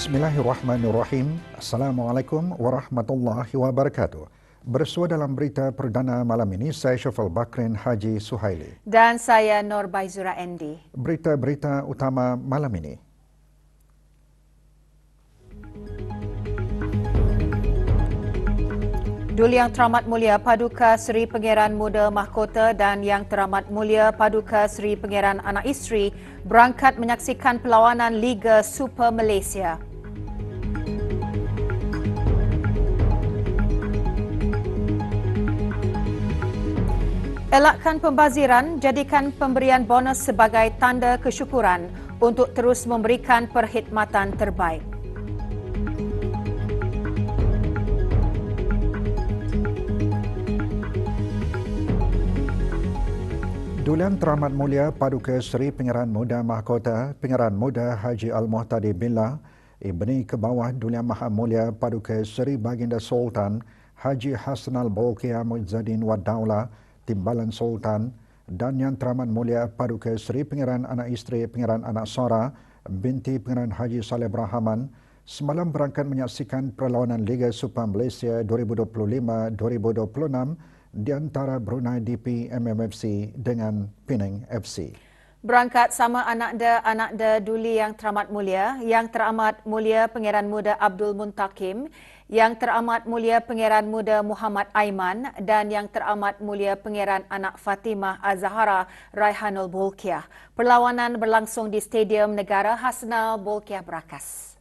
Bismillahirrahmanirrahim. Assalamualaikum warahmatullahi wabarakatuh. Bersua dalam berita perdana malam ini, saya Syafal Bakrin Haji Suhaili. Dan saya Nur Baizura Endi. Berita-berita utama malam ini. Duli Yang Teramat Mulia Paduka Seri Pangeran Muda Mahkota dan Yang Teramat Mulia Paduka Seri Pangeran Anak Isteri berangkat menyaksikan perlawanan Liga Super Malaysia. Elakkan pembaziran, jadikan pemberian bonus sebagai tanda kesyukuran untuk terus memberikan perkhidmatan terbaik. Dulian Teramat Mulia Paduka Seri Pengeran Muda Mahkota Pengeran Muda Haji Al-Muhtadi Billah Ibni ke bawah Dulian Maha Mulia Paduka Seri Baginda Sultan Haji Hasan Al-Bolkiah Muizzadin Wadaula Timbalan Sultan dan Yang Teramat Mulia Paduka Seri Pengeran Anak Isteri Pengeran Anak Sora binti Pengeran Haji Saleh Brahman semalam berangkat menyaksikan perlawanan Liga Super Malaysia 2025-2026 di antara Brunei DP MMFC dengan Penang FC. Berangkat sama anak da anak da Duli yang teramat mulia, yang teramat mulia Pangeran Muda Abdul Muntakim, yang teramat mulia Pangeran Muda Muhammad Aiman dan yang teramat mulia Pangeran Anak Fatimah Azhara Raihanul Bolkiah. Perlawanan berlangsung di Stadium Negara Hasnal Bolkiah Berakas.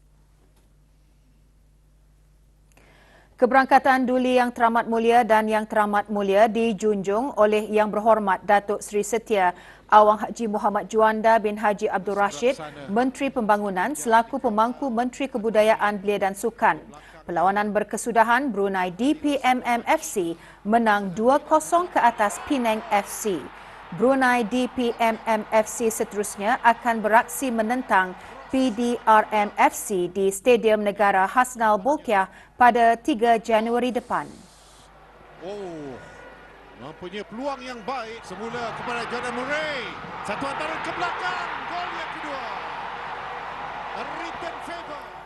Keberangkatan Duli Yang Teramat Mulia dan Yang Teramat Mulia dijunjung oleh Yang Berhormat Datuk Seri Setia Awang Haji Muhammad Juanda bin Haji Abdul Rashid, Menteri Pembangunan selaku pemangku Menteri Kebudayaan Belia dan Sukan. Perlawanan berkesudahan Brunei DPMM FC menang 2-0 ke atas Penang FC. Brunei DPMM FC seterusnya akan beraksi menentang PDRM FC di Stadium Negara Hasnal Bolkiah pada 3 Januari depan. Oh, mempunyai peluang yang baik semula kepada Jordan Murray. Satu hantaran ke belakang, gol yang kedua. A return favor.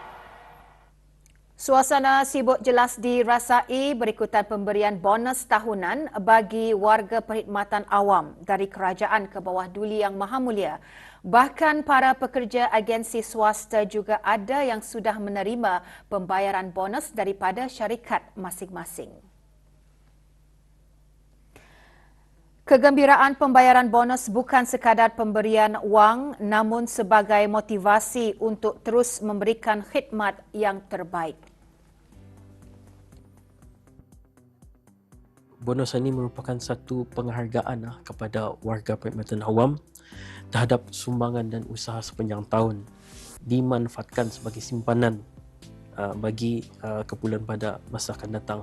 Suasana sibuk jelas dirasai berikutan pemberian bonus tahunan bagi warga perkhidmatan awam dari kerajaan ke bawah Duli Yang Maha Mulia. Bahkan para pekerja agensi swasta juga ada yang sudah menerima pembayaran bonus daripada syarikat masing-masing. Kegembiraan pembayaran bonus bukan sekadar pemberian wang namun sebagai motivasi untuk terus memberikan khidmat yang terbaik. Bonus ini merupakan satu penghargaan ah, kepada warga perkhidmatan awam terhadap sumbangan dan usaha sepanjang tahun dimanfaatkan sebagai simpanan uh, bagi uh, keperluan pada masa akan datang.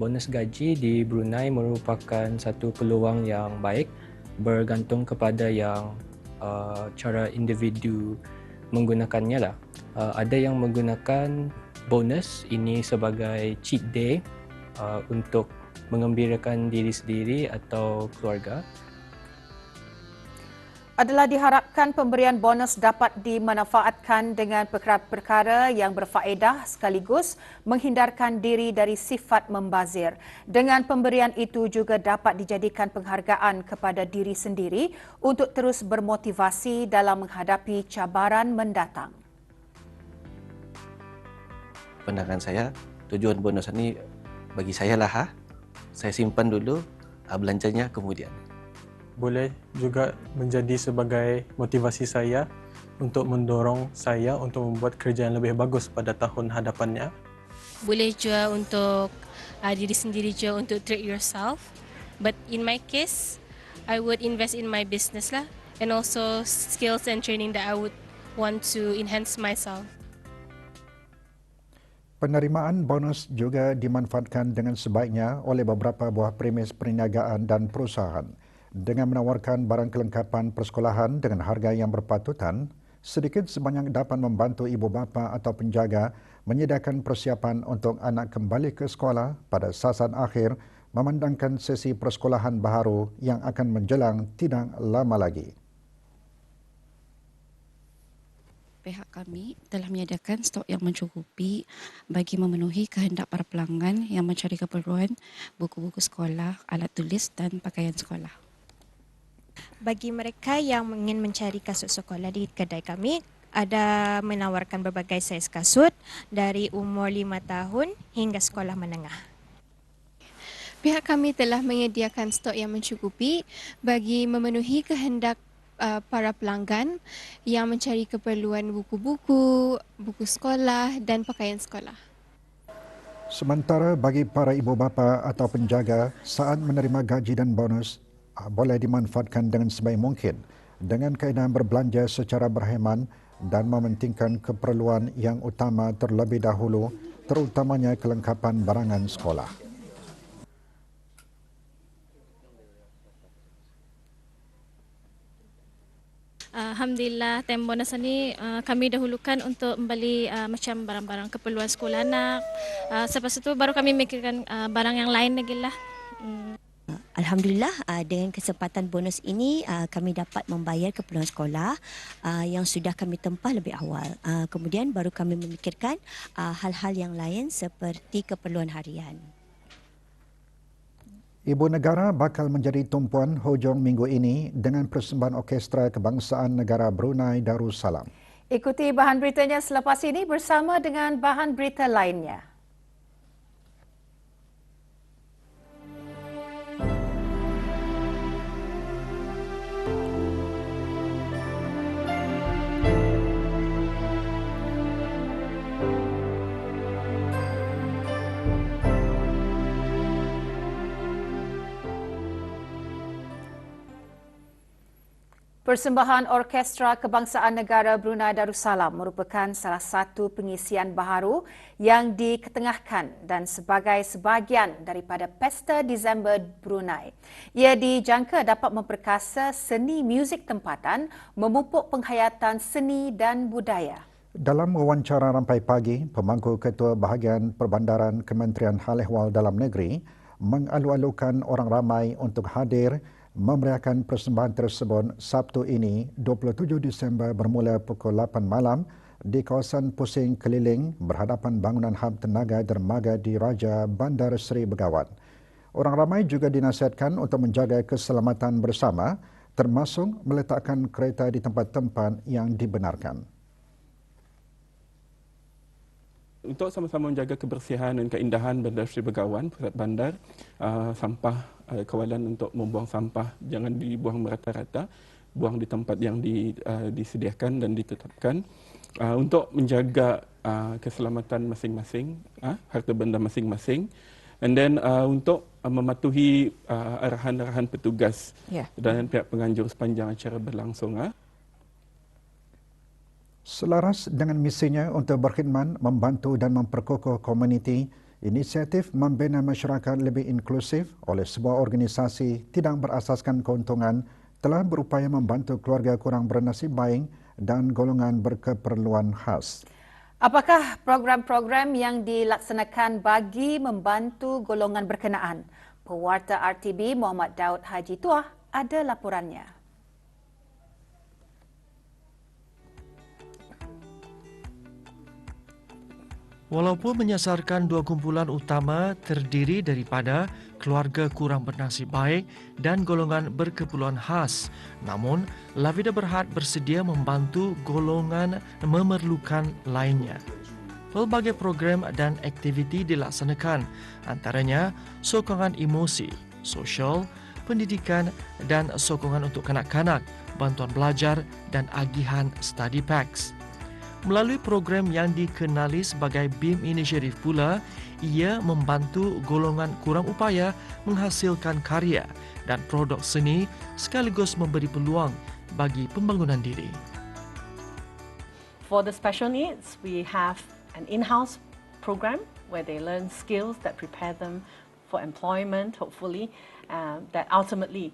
Bonus gaji di Brunei merupakan satu peluang yang baik bergantung kepada yang uh, cara individu menggunakannya lah. Uh, ada yang menggunakan bonus ini sebagai cheat day uh, untuk mengembirakan diri sendiri atau keluarga adalah diharapkan pemberian bonus dapat dimanfaatkan dengan perkara-perkara yang berfaedah sekaligus menghindarkan diri dari sifat membazir. Dengan pemberian itu juga dapat dijadikan penghargaan kepada diri sendiri untuk terus bermotivasi dalam menghadapi cabaran mendatang. Pandangan saya, tujuan bonus ini bagi saya lah. Ha? Saya simpan dulu, ha, belanjanya kemudian boleh juga menjadi sebagai motivasi saya untuk mendorong saya untuk membuat kerja yang lebih bagus pada tahun hadapannya. Boleh juga untuk uh, diri sendiri juga untuk treat yourself. But in my case, I would invest in my business lah and also skills and training that I would want to enhance myself. Penerimaan bonus juga dimanfaatkan dengan sebaiknya oleh beberapa buah premis perniagaan dan perusahaan dengan menawarkan barang kelengkapan persekolahan dengan harga yang berpatutan, sedikit sebanyak dapat membantu ibu bapa atau penjaga menyediakan persiapan untuk anak kembali ke sekolah pada sasaran akhir memandangkan sesi persekolahan baharu yang akan menjelang tidak lama lagi. Pihak kami telah menyediakan stok yang mencukupi bagi memenuhi kehendak para pelanggan yang mencari keperluan buku-buku sekolah, alat tulis dan pakaian sekolah. Bagi mereka yang ingin mencari kasut sekolah di kedai kami, ada menawarkan berbagai saiz kasut dari umur 5 tahun hingga sekolah menengah. Pihak kami telah menyediakan stok yang mencukupi bagi memenuhi kehendak uh, para pelanggan yang mencari keperluan buku-buku, buku sekolah dan pakaian sekolah. Sementara bagi para ibu bapa atau penjaga saat menerima gaji dan bonus uh, boleh dimanfaatkan dengan sebaik mungkin dengan kaedah berbelanja secara berhemat dan mementingkan keperluan yang utama terlebih dahulu terutamanya kelengkapan barangan sekolah. Alhamdulillah, tem bonus ini uh, kami dahulukan untuk membeli uh, macam barang-barang keperluan sekolah anak. Uh, selepas itu baru kami mikirkan uh, barang yang lain lagi lah. Hmm. Alhamdulillah dengan kesempatan bonus ini kami dapat membayar keperluan sekolah yang sudah kami tempah lebih awal. Kemudian baru kami memikirkan hal-hal yang lain seperti keperluan harian. Ibu negara bakal menjadi tumpuan hujung minggu ini dengan persembahan Orkestra Kebangsaan Negara Brunei Darussalam. Ikuti bahan beritanya selepas ini bersama dengan bahan berita lainnya. Persembahan Orkestra Kebangsaan Negara Brunei Darussalam merupakan salah satu pengisian baharu yang diketengahkan dan sebagai sebahagian daripada Pesta Disember Brunei. Ia dijangka dapat memperkasa seni muzik tempatan, memupuk penghayatan seni dan budaya. Dalam wawancara rampai pagi, pemangku Ketua Bahagian Perbandaran Kementerian Hal Ehwal Dalam Negeri mengalu-alukan orang ramai untuk hadir memeriahkan persembahan tersebut Sabtu ini 27 Disember bermula pukul 8 malam di kawasan Pusing Keliling berhadapan bangunan hab tenaga dermaga di Raja Bandar Seri Begawan. Orang ramai juga dinasihatkan untuk menjaga keselamatan bersama termasuk meletakkan kereta di tempat-tempat yang dibenarkan. Untuk sama-sama menjaga kebersihan dan keindahan Bandar Seri Begawan, pusat bandar, uh, sampah uh, kawalan untuk membuang sampah jangan dibuang merata-rata buang di tempat yang di, uh, disediakan dan ditetapkan uh, untuk menjaga uh, keselamatan masing-masing uh, harta benda masing-masing and then uh, untuk uh, mematuhi uh, arahan-arahan petugas yeah. dan pihak penganjur sepanjang acara berlangsung uh. Selaras dengan misinya untuk berkhidmat, membantu dan memperkokoh komuniti, Inisiatif membina masyarakat lebih inklusif oleh sebuah organisasi tidak berasaskan keuntungan telah berupaya membantu keluarga kurang bernasib baik dan golongan berkeperluan khas. Apakah program-program yang dilaksanakan bagi membantu golongan berkenaan? Pewarta RTB Muhammad Daud Haji Tuah ada laporannya. Walaupun menyasarkan dua kumpulan utama terdiri daripada keluarga kurang bernasib baik dan golongan berkeperluan khas, namun Lavida Berhad bersedia membantu golongan memerlukan lainnya. Pelbagai program dan aktiviti dilaksanakan, antaranya sokongan emosi, sosial, pendidikan dan sokongan untuk kanak-kanak, bantuan belajar dan agihan study packs. Melalui program yang dikenali sebagai BIM Initiative pula, ia membantu golongan kurang upaya menghasilkan karya dan produk seni sekaligus memberi peluang bagi pembangunan diri. For the special needs, we have an in-house program where they learn skills that prepare them for employment, hopefully, uh, that ultimately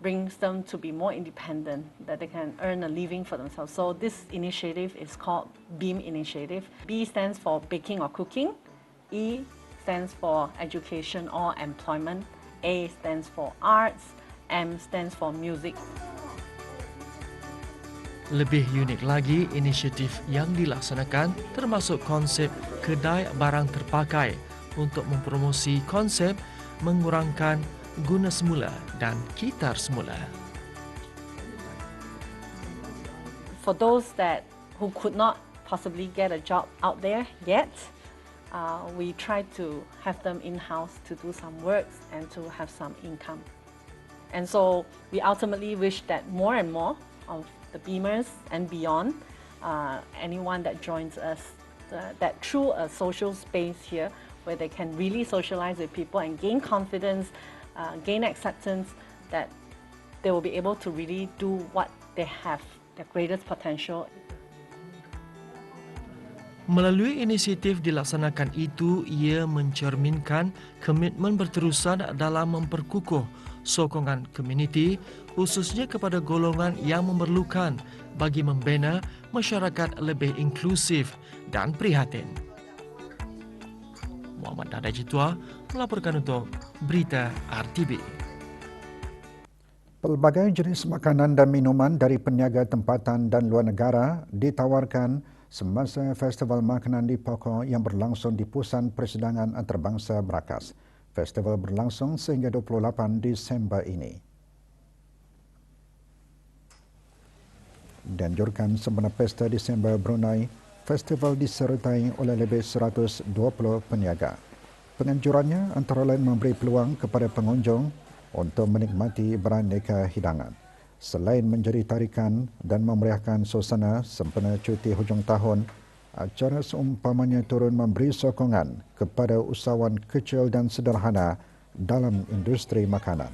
brings them to be more independent, that they can earn a living for themselves. So this initiative is called BEAM Initiative. B stands for baking or cooking. E stands for education or employment. A stands for arts. M stands for music. Lebih unik lagi inisiatif yang dilaksanakan termasuk konsep kedai barang terpakai untuk mempromosi konsep mengurangkan guna semula dan kitar semula. For those that who could not possibly get a job out there yet, uh, we try to have them in-house to do some work and to have some income. And so we ultimately wish that more and more of the Beamers and beyond, uh, anyone that joins us, uh, that through a social space here where they can really socialize with people and gain confidence, uh, gain acceptance, that they will be able to really do what they have, their greatest potential. Melalui inisiatif dilaksanakan itu, ia mencerminkan komitmen berterusan dalam memperkukuh sokongan komuniti khususnya kepada golongan yang memerlukan bagi membina masyarakat lebih inklusif dan prihatin. Muhammad Dada Jitua melaporkan untuk Berita RTB. Pelbagai jenis makanan dan minuman dari peniaga tempatan dan luar negara ditawarkan semasa Festival Makanan di Pokok yang berlangsung di Pusat Persidangan Antarabangsa Berakas. Festival berlangsung sehingga 28 Disember ini. Dianjurkan sempena Pesta Disember Brunei, festival disertai oleh lebih 120 peniaga. Penganjurannya antara lain memberi peluang kepada pengunjung untuk menikmati beraneka hidangan selain menjadi tarikan dan memeriahkan suasana sempena cuti hujung tahun, acara seumpamanya turun memberi sokongan kepada usahawan kecil dan sederhana dalam industri makanan.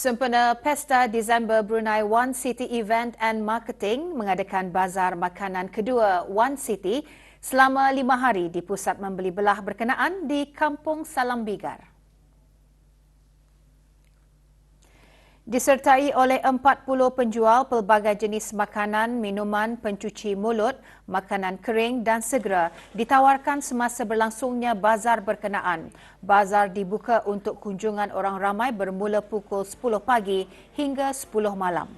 Sempena Pesta Disember Brunei One City Event and Marketing mengadakan bazar makanan kedua One City selama lima hari di pusat membeli belah berkenaan di Kampung Salam Bigar. Disertai oleh 40 penjual pelbagai jenis makanan, minuman, pencuci mulut, makanan kering dan segera ditawarkan semasa berlangsungnya bazar berkenaan. Bazar dibuka untuk kunjungan orang ramai bermula pukul 10 pagi hingga 10 malam.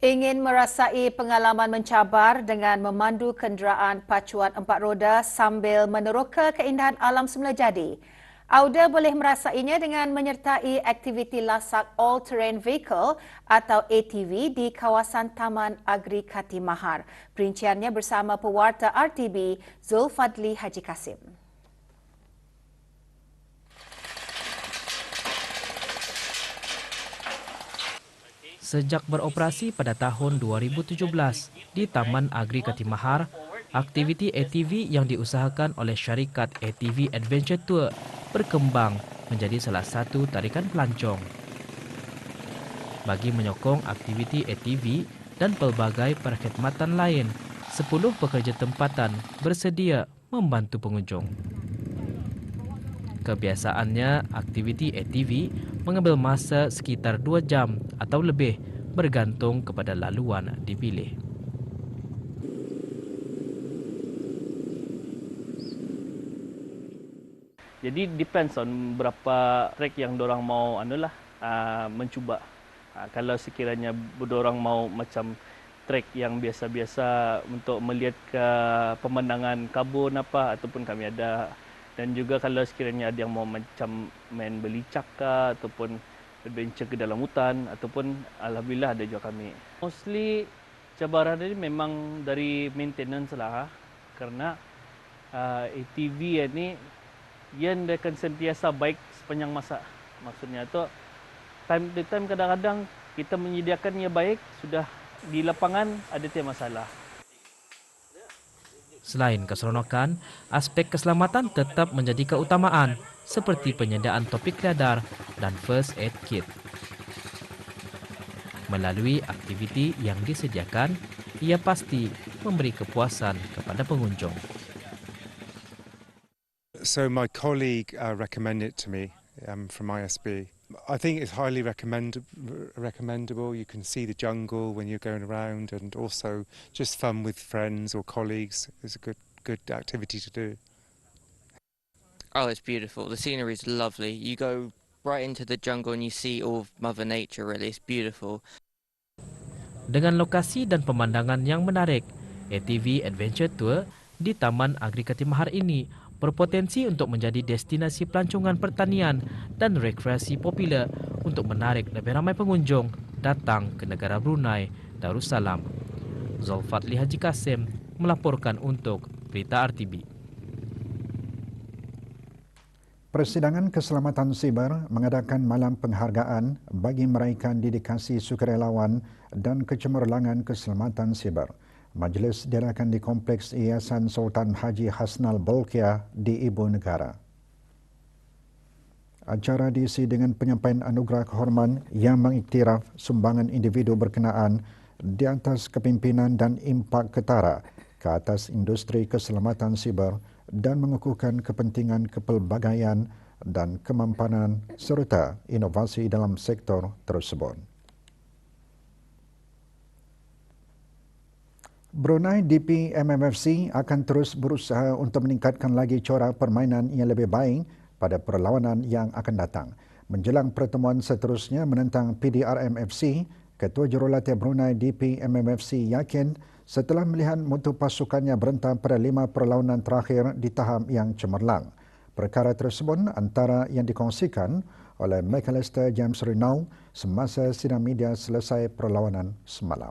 Ingin merasai pengalaman mencabar dengan memandu kenderaan pacuan empat roda sambil meneroka keindahan alam semula jadi. Auda boleh merasainya dengan menyertai aktiviti lasak All Terrain Vehicle atau ATV di kawasan Taman Agri Katimahar. Perinciannya bersama pewarta RTB Zulfadli Haji Kasim. Sejak beroperasi pada tahun 2017 di Taman Agri Katimahar, aktiviti ATV yang diusahakan oleh syarikat ATV Adventure Tour berkembang menjadi salah satu tarikan pelancong. Bagi menyokong aktiviti ATV dan pelbagai perkhidmatan lain, 10 pekerja tempatan bersedia membantu pengunjung. Kebiasaannya, aktiviti ATV mengambil masa sekitar 2 jam atau lebih bergantung kepada laluan dipilih. Jadi depends on berapa track yang orang mau anulah uh, mencuba. Uh, kalau sekiranya orang mau macam track yang biasa-biasa untuk melihat ke pemandangan kabun apa ataupun kami ada dan juga kalau sekiranya ada yang mau macam main belicak ke ataupun adventure ke dalam hutan ataupun alhamdulillah ada juga kami. Mostly cabaran ini memang dari maintenance lah kerana uh, ATV ini yang dia akan sentiasa baik sepanjang masa. Maksudnya tu time to time kadang-kadang kita menyediakannya baik sudah di lapangan ada tiada masalah. Selain keseronokan, aspek keselamatan tetap menjadi keutamaan seperti penyediaan topik radar dan first aid kit. Melalui aktiviti yang disediakan, ia pasti memberi kepuasan kepada pengunjung. So my colleague uh, recommended to me um, from ISB. I think it's highly recommend recommendable. You can see the jungle when you're going around, and also just fun with friends or colleagues is a good good activity to do. Oh, it's beautiful. The scenery is lovely. You go right into the jungle and you see all of Mother Nature. Really, it's beautiful. Dengan lokasi dan pemandangan yang menarik, ATV Adventure Tour di Taman Agri Katimahar ini berpotensi untuk menjadi destinasi pelancongan pertanian dan rekreasi popular untuk menarik lebih ramai pengunjung datang ke negara Brunei Darussalam. Zulfatli Haji Kasim melaporkan untuk Berita RTB. Persidangan Keselamatan Siber mengadakan malam penghargaan bagi meraikan dedikasi sukarelawan dan kecemerlangan keselamatan siber. Majlis diadakan di Kompleks Yayasan Sultan Haji Hasnal Bolkiah di Ibu Negara. Acara diisi dengan penyampaian anugerah kehormatan yang mengiktiraf sumbangan individu berkenaan di atas kepimpinan dan impak ketara ke atas industri keselamatan siber dan mengukuhkan kepentingan kepelbagaian dan kemampanan serta inovasi dalam sektor tersebut. Brunei DP MMFC akan terus berusaha untuk meningkatkan lagi corak permainan yang lebih baik pada perlawanan yang akan datang. Menjelang pertemuan seterusnya menentang PDRMFC, Ketua Jurulatih Brunei DP MMFC yakin setelah melihat mutu pasukannya berentam pada lima perlawanan terakhir di tahap yang cemerlang. Perkara tersebut antara yang dikongsikan oleh McAllister James Rinau semasa sidang media selesai perlawanan semalam.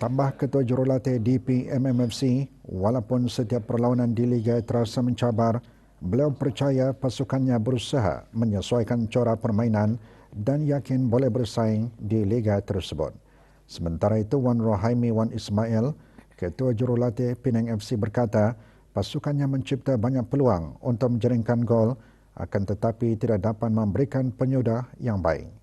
Tambah Ketua Jurulatih DP MMFC, walaupun setiap perlawanan di Liga terasa mencabar, beliau percaya pasukannya berusaha menyesuaikan corak permainan dan yakin boleh bersaing di Liga tersebut. Sementara itu, Wan Rohaimi Wan Ismail, Ketua Jurulatih Penang FC berkata, pasukannya mencipta banyak peluang untuk menjaringkan gol akan tetapi tidak dapat memberikan penyudah yang baik.